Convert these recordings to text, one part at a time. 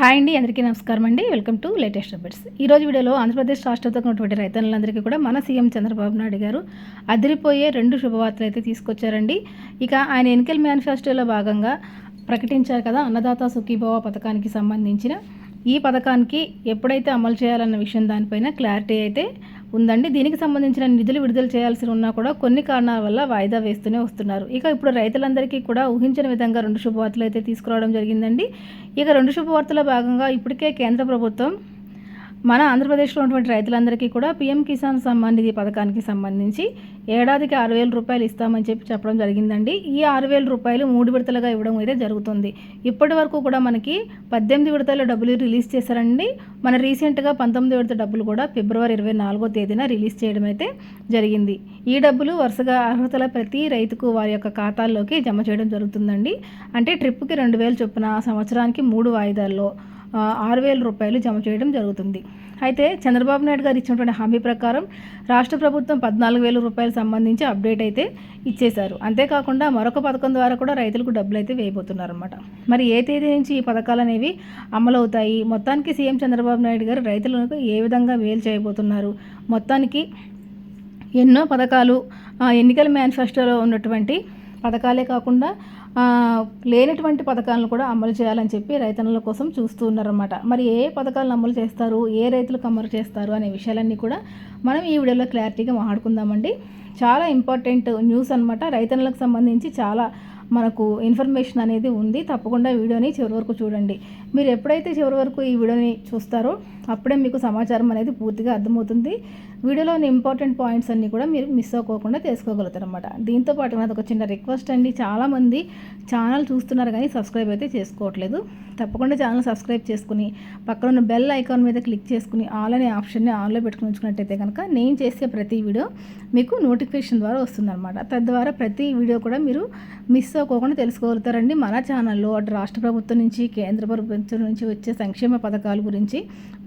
Hi అండి అందరికీ నమస్కారం అండి. Welcome to latest updates. ఈరోజు వీడియోలో ఆంధ్రప్రదేశ్ రాష్ట్రంతో ఉన్నటువంటి రైతన్నులందరికీ కూడా మన సీఎం చంద్రబాబు నాయుడు గారు అదిరిపోయే రెండు శుభవార్తలు అయితే తీసుకొచ్చారండి. ఇక ఆయన ఎన్నికల మేనిఫెస్టోలో భాగంగా ప్రకటించారు కదా అన్నదాత సుఖీభవ పథకానికి సంబంధించిన. ఈ పథకానికి ఎప్పుడైతే అమలు చేయాలన్న విషయం దానిపైన క్లారిటీ అయితే ఉందండి. దీనికి సంబంధించిన నిధులు విడుదల చేయాల్సి ఉన్నా కూడా కొన్ని కారణాల వల్ల వాయిదా వేస్తూనే వస్తున్నారు. ఇక ఇప్పుడు రైతులందరికీ కూడా ఊహించిన విధంగా రెండు శుభవార్తలు అయితే తీసుకురావడం జరిగిందండి. ఇక రెండు శుభవార్తల భాగంగా ఇప్పటికే కేంద్ర ప్రభుత్వం మన ఆంధ్రప్రదేశ్లో ఉన్నటువంటి రైతులందరికీ కూడా పీఎం కిసాన్ సమ్మాన్ నిధి పథకానికి సంబంధించి ఏడాదికి ఆరు వేల రూపాయలు ఇస్తామని చెప్పి చెప్పడం జరిగిందండి. ఈ ఆరు వేల రూపాయలు మూడు విడతలుగా ఇవ్వడం అయితే జరుగుతుంది. ఇప్పటి వరకు కూడా మనకి పద్దెనిమిది విడతల డబ్బులు రిలీజ్ చేశారండి. మన రీసెంట్గా పంతొమ్మిది విడత డబ్బులు కూడా ఫిబ్రవరి ఇరవై నాలుగో తేదీన రిలీజ్ చేయడం అయితే జరిగింది. ఈ డబ్బులు వరుసగా అర్హతల ప్రతి రైతుకు వారి యొక్క ఖాతాల్లోకి జమ చేయడం జరుగుతుందండి. అంటే ట్రిప్కి రెండు వేలు చొప్పున సంవత్సరానికి మూడు వాయిదాల్లో ఆరు వేల రూపాయలు జమ చేయడం జరుగుతుంది. అయితే చంద్రబాబు నాయుడు గారు ఇచ్చినటువంటి హామీ ప్రకారం రాష్ట్ర ప్రభుత్వం పద్నాలుగు వేల రూపాయలు సంబంధించి అప్డేట్ అయితే ఇచ్చేశారు. అంతేకాకుండా మరొక పథకం ద్వారా కూడా రైతులకు డబ్బులు అయితే వేయబోతున్నారు అనమాట మరి ఏ తేదీ నుంచి ఈ పథకాలు అనేవి అమలవుతాయి? మొత్తానికి సీఎం చంద్రబాబు నాయుడు గారు రైతులకు ఏ విధంగా వేలు చేయబోతున్నారు? మొత్తానికి ఎన్నో పథకాలు ఎన్నికల మేనిఫెస్టోలో ఉన్నటువంటి పథకాలే కాకుండా లేనటువంటి పథకాలను కూడా అమలు చేయాలని చెప్పి రైతన్నుల కోసం చూస్తూ ఉన్నారన్నమాట. మరి ఏ పథకాలను అమలు చేస్తారు? ఏ రైతులకు అమలు చేస్తారు? అనే విషయాలన్నీ కూడా మనం ఈ వీడియోలో క్లారిటీగా మాట్లాడుకుందామండి. చాలా ఇంపార్టెంట్ న్యూస్ అనమాట రైతన్నులకు సంబంధించి చాలా మనకు ఇన్ఫర్మేషన్ అనేది ఉంది. తప్పకుండా వీడియోని చివరి వరకు చూడండి. మీరు ఎప్పుడైతే చివరి వరకు ఈ వీడియోని చూస్తారో అప్పుడే మీకు సమాచారం అనేది పూర్తిగా అర్థమవుతుంది. వీడియోలోని ఇంపార్టెంట్ పాయింట్స్ అన్నీ కూడా మీరు మిస్ అవ్వకుండా తెలుసుకోగలుగుతారు అనమాట దీంతో పాటు నాది ఒక చిన్న రిక్వెస్ట్ అండి. చాలామంది ఛానల్ చూస్తున్నారు కానీ సబ్స్క్రైబ్ అయితే చేసుకోవట్లేదు. తప్పకుండా ఛానల్ సబ్స్క్రైబ్ చేసుకుని పక్కన ఉన్న బెల్ ఐకాన్ మీద క్లిక్ చేసుకుని ఆల్ అనే ఆప్షన్ని ఆన్లో పెట్టుకుని ఉంచుకున్నట్టయితే కనుక నేను చేసే ప్రతి వీడియో మీకు నోటిఫికేషన్ ద్వారా వస్తుందన్నమాట. తద్వారా ప్రతి వీడియో కూడా మీరు మిస్ అవ్వకుండా తెలుసుకోగలుగుతారండి. మన ఛానల్లో అటు రాష్ట్ర ప్రభుత్వం నుంచి కేంద్ర ప్రభుత్వం నుంచి వచ్చే సంక్షేమ పథకాల గురించి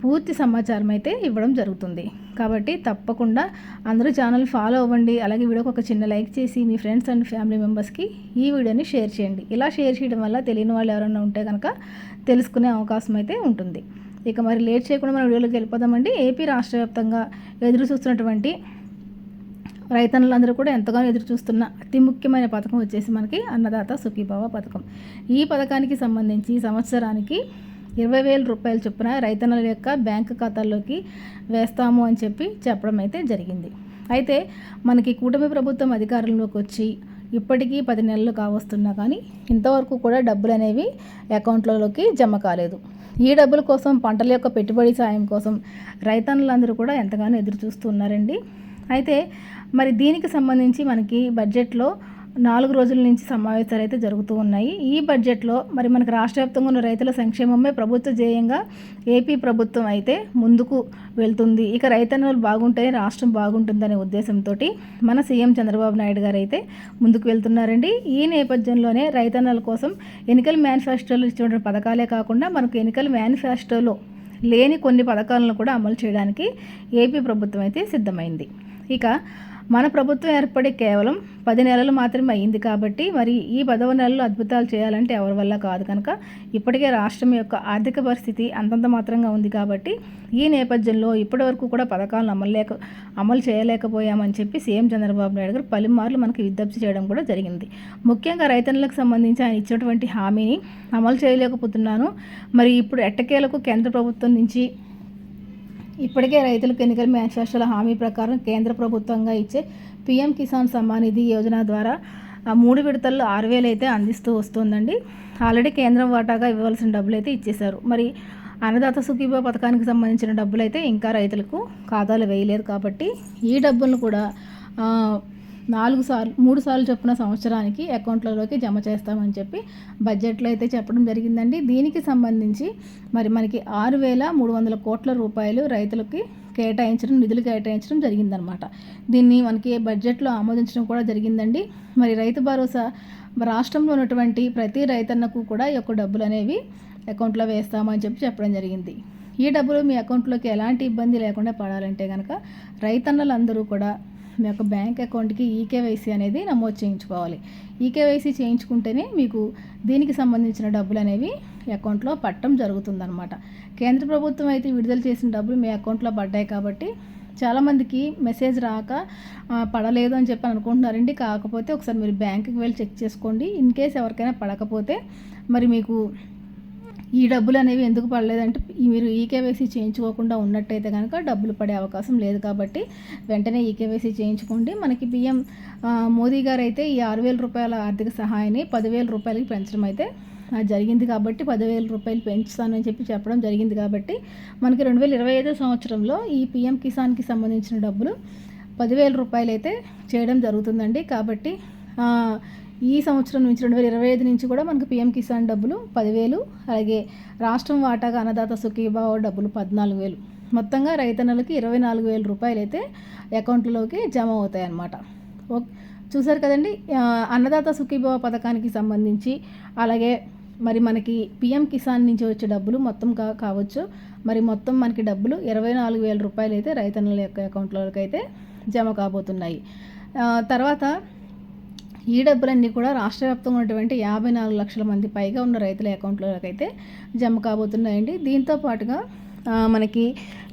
పూర్తి సమాచారం అయితే ఇవ్వడం జరుగుతుంది. కాబట్టి తప్పకుండా అందరూ ఛానల్ ఫాలో అవ్వండి. అలాగే వీడియోకి ఒక చిన్న లైక్ చేసి మీ ఫ్రెండ్స్ అండ్ ఫ్యామిలీ మెంబర్స్కి ఈ వీడియోని షేర్ చేయండి. ఇలా షేర్ చేయడం వల్ల తెలియని వాళ్ళు ఎవరైనా ఉంటే కనుక తెలుసుకునే అవకాశం అయితే ఉంటుంది. ఇక మరి లేట్ చేయకుండా మన వీడియోలోకి వెళ్ళిపోదామండి. ఏపీ రాష్ట్ర వ్యాప్తంగా ఎదురు చూస్తున్నటువంటి రైతన్నులందరూ కూడా ఎంతగానో ఎదురు చూస్తున్న అతి ముఖ్యమైన పథకం వచ్చేసి మనకి అన్నదాత సుఖీభావ పథకం. ఈ పథకానికి సంబంధించి సంవత్సరానికి ఇరవై వేల రూపాయల చొప్పున రైతన్నుల యొక్క బ్యాంకు ఖాతాల్లోకి వేస్తాము అని చెప్పి చెప్పడం అయితే జరిగింది. అయితే మనకి కూటమి ప్రభుత్వం అధికారంలోకి వచ్చి ఇప్పటికీ పది నెలలు కావస్తున్నా కానీ ఇంతవరకు కూడా డబ్బులు అనేవి అకౌంట్లలోకి జమ కాలేదు. ఈ డబ్బుల కోసం పంటల యొక్క పెట్టుబడి సాయం కోసం రైతన్నులందరూ కూడా ఎంతగానో ఎదురు చూస్తున్నారండి అయితే మరి దీనికి సంబంధించి మనకి బడ్జెట్లో నాలుగు రోజుల నుంచి సమావేశాలు అయితే జరుగుతూ ఉన్నాయి. ఈ బడ్జెట్లో మరి మనకు రాష్ట్ర వ్యాప్తంగా ఉన్న రైతుల సంక్షేమమే ప్రభుత్వ ధ్యేయంగా ఏపీ ప్రభుత్వం అయితే ముందుకు వెళ్తుంది. ఇక రైతన్నులు బాగుంటే రాష్ట్రం బాగుంటుందనే ఉద్దేశంతో మన సీఎం చంద్రబాబు నాయుడు గారు అయితే ముందుకు వెళ్తున్నారండి. ఈ నేపథ్యంలోనే రైతన్నుల కోసం ఎన్నికల మేనిఫెస్టోలో ఇచ్చిన పథకాలే కాకుండా మనకు ఎన్నికల మేనిఫెస్టోలో లేని కొన్ని పథకాలను కూడా అమలు చేయడానికి ఏపీ ప్రభుత్వం అయితే సిద్ధమైంది. ఇక మన ప్రభుత్వం ఏర్పడి కేవలం పది నెలలు మాత్రమే అయ్యింది కాబట్టి మరి ఈ పదవ నెలలు అద్భుతాలు చేయాలంటే ఎవరి వల్ల కాదు కనుక ఇప్పటికే రాష్ట్రం యొక్క ఆర్థిక పరిస్థితి అంతంత మాత్రంగా ఉంది కాబట్టి ఈ నేపథ్యంలో ఇప్పటివరకు కూడా పథకాలను అమలు లేక అమలు చేయలేకపోయామని చెప్పి సీఎం చంద్రబాబు నాయుడు గారు పలుమార్లు మనకి విజ్ఞప్తి చేయడం కూడా జరిగింది. ముఖ్యంగా రైతన్నులకు సంబంధించి ఆయన ఇచ్చినటువంటి హామీని అమలు చేయలేకపోతున్నాను. మరి ఇప్పుడు ఎట్టకేలకు కేంద్ర ప్రభుత్వం నుంచి ఇప్పటికే రైతులకు ఎన్నికల మేనిఫెస్టోల హామీ ప్రకారం కేంద్ర ప్రభుత్వంగా ఇచ్చే పీఎం కిసాన్ సమ్మాన్ నిధి యోజన ద్వారా ఆ మూడు విడతల్లో ఆరు వేలు అయితే అందిస్తూ వస్తుందండి. ఆల్రెడీ కేంద్రం వాటాగా ఇవ్వవలసిన డబ్బులు అయితే ఇచ్చేశారు. మరి అన్నదాత సుఖీభా పథకానికి సంబంధించిన డబ్బులు అయితే ఇంకా రైతులకు ఖాతాలు వేయలేదు కాబట్టి ఈ డబ్బులను కూడా నాలుగు సార్లు మూడు సార్లు చొప్పున సంవత్సరానికి అకౌంట్లలోకి జమ చేస్తామని చెప్పి బడ్జెట్లో అయితే చెప్పడం జరిగిందండి. దీనికి సంబంధించి మరి మనకి ఆరు వేల మూడు వందల కోట్ల రూపాయలు రైతులకి కేటాయించడం నిధులు కేటాయించడం జరిగిందనమాట దీన్ని మనకి బడ్జెట్లో ఆమోదించడం కూడా జరిగిందండి. మరి రైతు భరోసా రాష్ట్రంలో ఉన్నటువంటి ప్రతి రైతన్నకు కూడా ఈ యొక్క డబ్బులు అనేవి అకౌంట్లో వేస్తామని చెప్పి చెప్పడం జరిగింది. ఈ డబ్బులు మీ అకౌంట్లోకి ఎలాంటి ఇబ్బంది లేకుండా పడాలంటే కనుక రైతన్నలందరూ కూడా మీ యొక్క బ్యాంక్ అకౌంట్కి ఈకేవైసీ అనేది నమోదు చేయించుకోవాలి. ఈకేవైసీ చేయించుకుంటేనే మీకు దీనికి సంబంధించిన డబ్బులు అనేవి అకౌంట్లో పట్టడం జరుగుతుందన్నమాట. కేంద్ర ప్రభుత్వం అయితే విడుదల చేసిన డబ్బులు మీ అకౌంట్లో పడ్డాయి కాబట్టి చాలామందికి మెసేజ్ రాక పడలేదు అని చెప్పి అనుకుంటున్నారండి. కాకపోతే ఒకసారి మీరు బ్యాంకుకి వెళ్ళి చెక్ చేసుకోండి. ఇన్ కేస్ ఎవరికైనా పడకపోతే మరి మీకు ఈ డబ్బులు అనేవి ఎందుకు పడలేదంటే ఈ- మీరు ఈకేవైసీ చేయించుకోకుండా ఉన్నట్టయితే కనుక డబ్బులు పడే అవకాశం లేదు కాబట్టి వెంటనే ఈకేవైసీ చేయించుకోండి. మనకి పిఎం మోదీ గారు అయితే ఈ ఆరు వేల రూపాయల ఆర్థిక సహాయాన్ని పదివేల రూపాయలకి పెంచడం అయితే జరిగింది కాబట్టి పదివేల రూపాయలు పెంచుతానని చెప్పి చెప్పడం జరిగింది కాబట్టి మనకి రెండు వేల ఇరవై ఐదో సంవత్సరంలో ఈ పిఎం కిసాన్కి సంబంధించిన డబ్బులు పదివేల రూపాయలు అయితే చేయడం జరుగుతుందండి. కాబట్టి ఈ సంవత్సరం నుంచి రెండు వేల ఇరవై ఐదు నుంచి కూడా మనకు పిఎం కిసాన్ డబ్బులు పదివేలు అలాగే రాష్ట్రం వాటాగా అన్నదాత సుఖీభావ డబ్బులు పద్నాలుగు వేలు. మొత్తంగా రైతన్నలకి ఇరవై నాలుగు వేల రూపాయలు అయితే అకౌంట్లోకి జమ అవుతాయి అన్నమాట చూసారు కదండి? అన్నదాత సుఖీభావ పథకానికి సంబంధించి అలాగే మరి మనకి పిఎం కిసాన్ నుంచి వచ్చే డబ్బులు మొత్తం కా కావచ్చు. మరి మొత్తం మనకి డబ్బులు ఇరవై నాలుగు వేల రూపాయలు అయితే రైతన్నల యొక్క అకౌంట్లోకి అయితే జమ కాబోతున్నాయి. తర్వాత ఈ డబ్బులన్నీ కూడా రాష్ట్ర వ్యాప్తంగా ఉన్నటువంటి యాభై నాలుగు లక్షల మంది పైగా ఉన్న రైతుల అకౌంట్లోకి అయితే జమ కాబోతున్నాయండి. దీంతో పాటుగా మనకి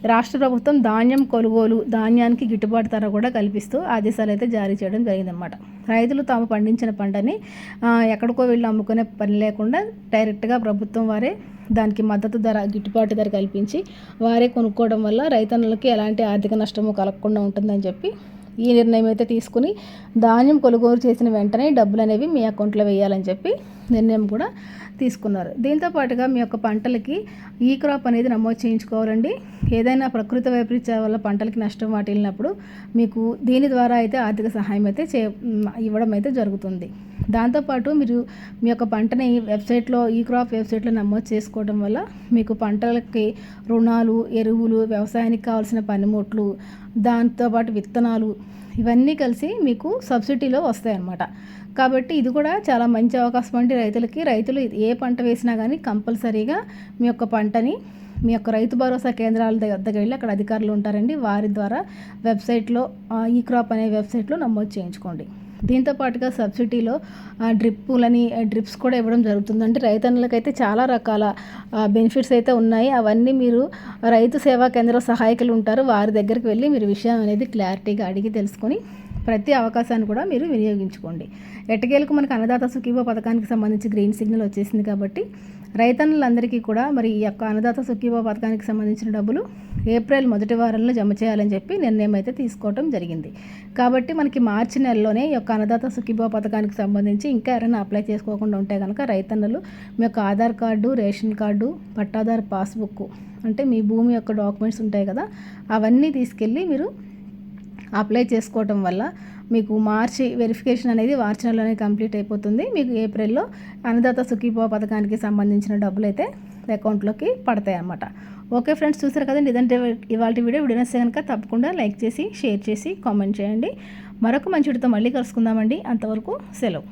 రాష్ట్ర ప్రభుత్వం ధాన్యం కొనుగోలు ధాన్యానికి గిట్టుబాటు ధర కూడా కల్పిస్తూ ఆదేశాలు అయితే జారీ చేయడం జరిగిందనమాట రైతులు తాము పండించిన పంటని ఎక్కడికో వెళ్ళి అమ్ముకునే పని లేకుండా డైరెక్ట్గా ప్రభుత్వం వారే దానికి మద్దతు ధర గిట్టుబాటు ధర కల్పించి వారే కొనుక్కోవడం వల్ల రైతన్నులకి ఎలాంటి ఆర్థిక నష్టము కలగకుండా ఉంటుందని చెప్పి ఈ నిర్ణయం అయితే తీసుకుని ధాన్యం కొనుగోలు చేసిన వెంటనే డబ్బులు అనేవి మీ అకౌంట్లో వేయాలని చెప్పి నిర్ణయం కూడా తీసుకున్నారు. దీంతో పాటుగా మీ యొక్క పంటలకి ఈ క్రాప్ అనేది నమోదు చేయించుకోవాలండి. ఏదైనా ప్రకృతి వైపరీత్యాల వల్ల పంటలకి నష్టం వాటిల్లినప్పుడు మీకు దీని ద్వారా అయితే ఆర్థిక సహాయం అయితే చే ఇవ్వడం అయితే జరుగుతుంది. దాంతోపాటు మీరు మీ యొక్క పంటని వెబ్సైట్లో ఈ క్రాప్ వెబ్సైట్లో నమోదు చేసుకోవడం వల్ల మీకు పంటలకి రుణాలు ఎరువులు వ్యవసాయానికి కావాల్సిన పనిముట్లు దాంతోపాటు విత్తనాలు ఇవన్నీ కలిసి మీకు సబ్సిడీలో వస్తాయన్నమాట. కాబట్టి ఇది కూడా చాలా మంచి అవకాశం అండి రైతులకి. రైతులు ఏ పంట వేసినా కానీ కంపల్సరీగా మీ యొక్క పంటని మీ యొక్క రైతు భరోసా కేంద్రాల దగ్గ- వద్దకు వెళ్ళి అక్కడ అధికారులు ఉంటారండి. వారి ద్వారా వెబ్సైట్లో ఈ క్రాప్ అనే వెబ్సైట్లో నమోదు చేయించుకోండి. దీంతో పాటుగా సబ్సిడీలో డ్రిప్పులని డ్రిప్స్ కూడా ఇవ్వడం జరుగుతుంది అంటే రైతన్నులకైతే చాలా రకాల బెనిఫిట్స్ అయితే ఉన్నాయి. అవన్నీ మీరు రైతు సేవా కేంద్ర సహాయకులు ఉంటారు. వారి దగ్గరికి వెళ్ళి మీరు విషయం అనేది క్లారిటీగా అడిగి తెలుసుకొని ప్రతి అవకాశాన్ని కూడా మీరు వినియోగించుకోండి. ఎట్టకేలకు మనకు అన్నదాత సుఖీభో పథకానికి సంబంధించి గ్రీన్ సిగ్నల్ వచ్చేసింది కాబట్టి రైతన్నులందరికీ కూడా మరి ఈ యొక్క అన్నదాత సుఖీభో పథకానికి సంబంధించిన డబ్బులు ఏప్రిల్ మొదటి వారంలో జమ చేయాలని చెప్పి నిర్ణయం అయితే తీసుకోవడం జరిగింది. కాబట్టి మనకి మార్చి నెలలోనే ఈ యొక్క అన్నదాత సుఖీభో పథకానికి సంబంధించి ఇంకా ఎవరైనా అప్లై చేసుకోకుండా ఉంటే కనుక రైతన్నలు మీ యొక్క ఆధార్ కార్డు రేషన్ కార్డు పట్టాదారు పాస్బుక్ అంటే మీ భూమి యొక్క డాక్యుమెంట్స్ ఉంటాయి కదా అవన్నీ తీసుకెళ్ళి మీరు అప్లై చేసుకోవటం వల్ల మీకు మార్చి వెరిఫికేషన్ అనేది మార్చి నెలలోనే కంప్లీట్ అయిపోతుంది. మీకు ఏప్రిల్లో అన్నదాత సుఖీభవ పథకానికి సంబంధించిన డబ్బులు అయితే అకౌంట్లోకి పడతాయి అన్నమాట. ఓకే ఫ్రెండ్స్ చూసారు కదండి? ఇదంటే ఇవాళ వీడియో. వీడియో నచ్చితే కనుక తప్పకుండా లైక్ చేసి షేర్ చేసి కామెంట్ చేయండి. మరొక మంచి వీడితో మళ్ళీ కలుసుకుందామండి. అంతవరకు సెలవు.